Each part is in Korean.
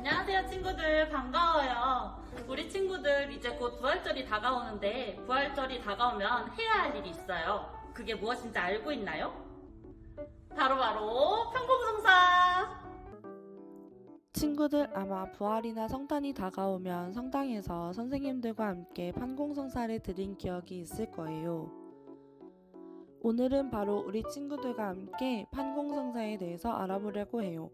안녕하세요 친구들 반가워요. 우리 친구들 이제 곧 부활절이 다가오는데 부활절이 다가오면 해야 할 일이 있어요. 그게 무엇인지 알고 있나요? 바로바로 평공성사! 친구들 아마 부활이나 성탄이 다가오면 성당에서 선생님들과 함께 판공성사를 드린 기억이 있을 거예요. 오늘은 바로 우리 친구들과 함께 판공성사에 대해서 알아보려고 해요.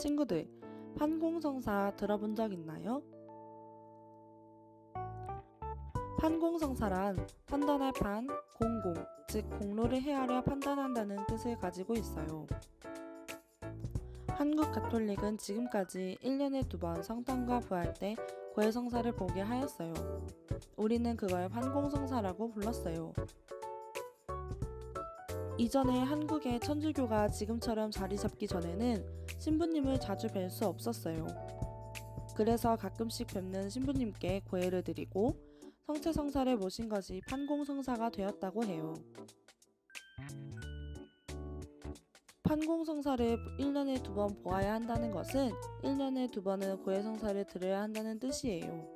친구들, 판공성사 들어본 적 있나요? 판공성사란 판단할 판, 공공, 즉 공로를 헤아려 판단한다는 뜻을 가지고 있어요. 한국 가톨릭은 지금까지 1년에 두 번 성탄과 부활 때 고해성사를 보게 하였어요. 우리는 그걸 판공성사라고 불렀어요. 이전에 한국의 천주교가 지금처럼 자리 잡기 전에는 신부님을 자주 뵐 수 없었어요. 그래서 가끔씩 뵙는 신부님께 고해를 드리고 성체성사를 모신 것이 판공성사가 되었다고 해요. 판공성사를 1년에 두 번 보아야 한다는 것은 1년에 두 번은 고해성사를 드려야 한다는 뜻이에요.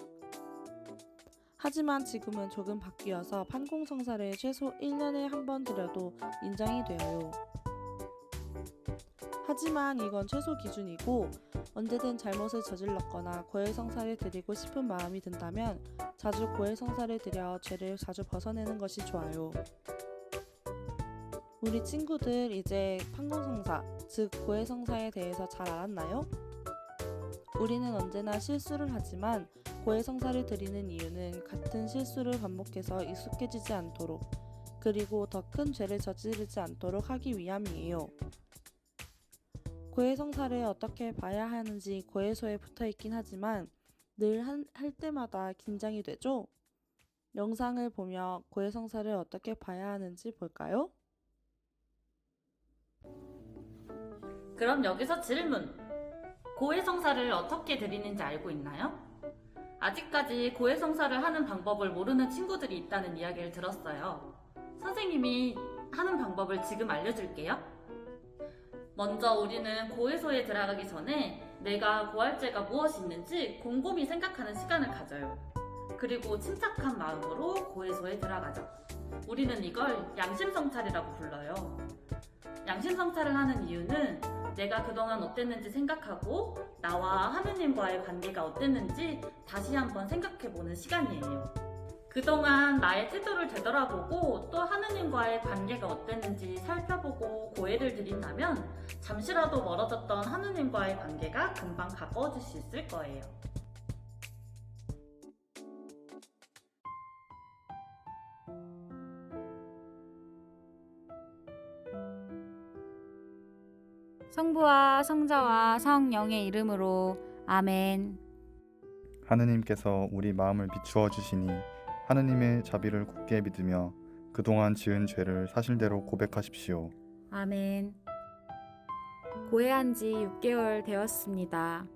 하지만 지금은 조금 바뀌어서 판공성사를 최소 1년에 한번 드려도 인정이 돼요. 하지만 이건 최소 기준이고 언제든 잘못을 저질렀거나 고해성사를 드리고 싶은 마음이 든다면 자주 고해성사를 드려 죄를 자주 벗어내는 것이 좋아요. 우리 친구들 이제 판공성사, 즉 고해성사에 대해서 잘 알았나요? 우리는 언제나 실수를 하지만 고해성사를 드리는 이유는 같은 실수를 반복해서 익숙해지지 않도록 그리고 더 큰 죄를 저지르지 않도록 하기 위함이에요. 고해 성사를 어떻게 봐야 하는지 고해소에 붙어 있긴 하지만 늘 할 때마다 긴장이 되죠? 영상을 보며 고해 성사를 어떻게 봐야 하는지 볼까요? 그럼 여기서 질문. 고해 성사를 어떻게 드리는지 알고 있나요? 아직까지 고해 성사를 하는 방법을 모르는 친구들이 있다는 이야기를 들었어요. 선생님이 하는 방법을 지금 알려줄게요. 먼저 우리는 고해소에 들어가기 전에 내가 고할죄가 무엇이 있는지 곰곰이 생각하는 시간을 가져요. 그리고 침착한 마음으로 고해소에 들어가죠. 우리는 이걸 양심성찰이라고 불러요. 양심성찰을 하는 이유는 내가 그동안 어땠는지 생각하고 나와 하느님과의 관계가 어땠는지 다시 한번 생각해보는 시간이에요. 그동안 나의 태도를 되돌아보고 또 하느님과의 관계가 어땠는지 살펴보고 고해를 드린다면 잠시라도 멀어졌던 하느님과의 관계가 금방 가까워질 수 있을 거예요. 성부와 성자와 성령의 이름으로 아멘. 하느님께서 우리 마음을 비추어 주시니 하느님의 자비를 굳게 믿으며 그동안 지은 죄를 사실대로 고백하십시오. 아멘. 고해한 지 6개월 되었습니다.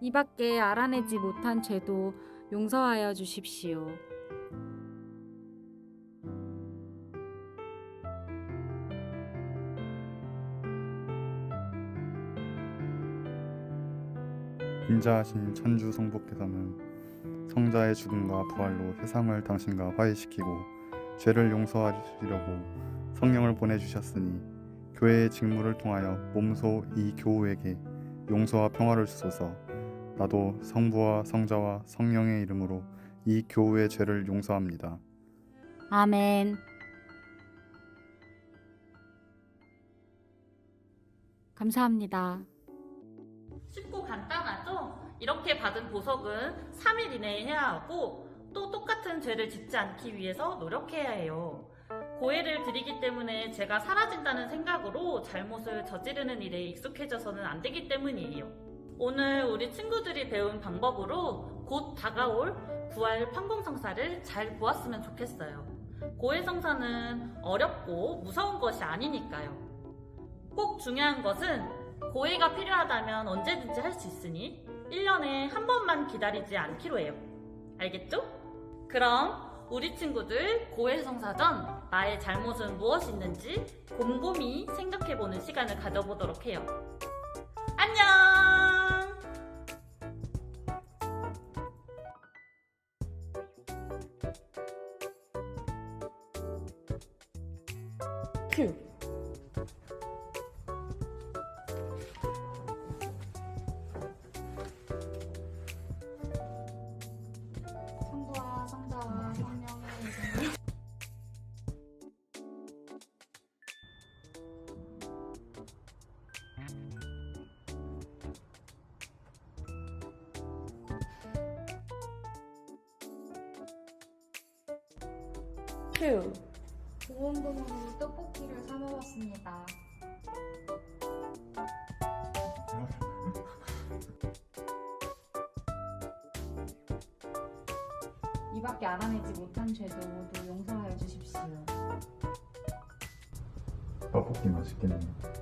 이 밖에 알아내지 못한 죄도 용서하여 주십시오. 인자하신 천주 성부께서는 성자의 죽음과 부활로 세상을 당신과 화해시키고 죄를 용서하시려고 성령을 보내주셨으니 교회의 직무를 통하여 몸소 이 교우에게 용서와 평화를 주소서 나도 성부와 성자와 성령의 이름으로 이 교우의 죄를 용서합니다. 아멘. 감사합니다. 쉽고 간단하죠? 이렇게 받은 보석은 3일 이내에 해야 하고 또 똑같은 죄를 짓지 않기 위해서 노력해야 해요. 고해를 드리기 때문에 제가 사라진다는 생각으로 잘못을 저지르는 일에 익숙해져서는 안 되기 때문이에요. 오늘 우리 친구들이 배운 방법으로 곧 다가올 부활 판공성사를 잘 보았으면 좋겠어요. 고해성사는 어렵고 무서운 것이 아니니까요. 꼭 중요한 것은 고해가 필요하다면 언제든지 할 수 있으니 1년에 한 번만 기다리지 않기로 해요. 알겠죠? 그럼 우리 친구들 고해성사전 나의 잘못은 무엇이 있는지 곰곰이 생각해보는 시간을 가져보도록 해요. 안녕! 큐. 2. 보온고문으로 떡볶이를 사 먹었습니다. 이밖에 알아내지 못한 죄도 또 용서하여 주십시오. 떡볶이 맛있겠네요.